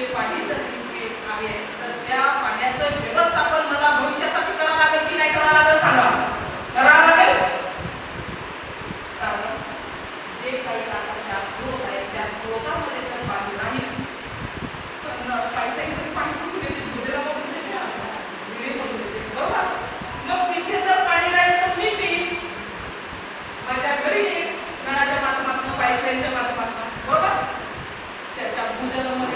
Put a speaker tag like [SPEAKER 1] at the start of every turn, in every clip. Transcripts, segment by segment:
[SPEAKER 1] जे पाणी जर आहे तर त्या पाण्याचं व्यवस्थापन मला भविष्यासाठी करावं लागेल की नाही करावं लागेल सांगा. करावं लागेल? कारण जे काही आता स्रोत आहे त्या स्रोतामध्ये जर पाणी नाही तर काहीतरी तरी पाणी कुठून येते? गुजरामधून विहिरीमधून येते. बरोबर? मग तिथे जर पाणी राहील तर मी पिईन. माझ्या घरी येईल नळाच्या माध्यमातून पाईपलाईनच्या माध्यमातून. बरोबर? त्याच्या भूजलामध्ये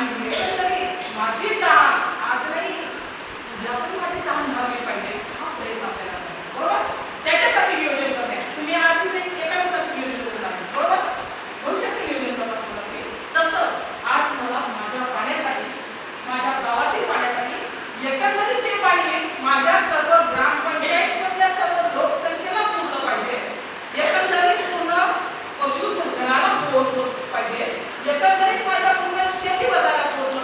[SPEAKER 1] down here.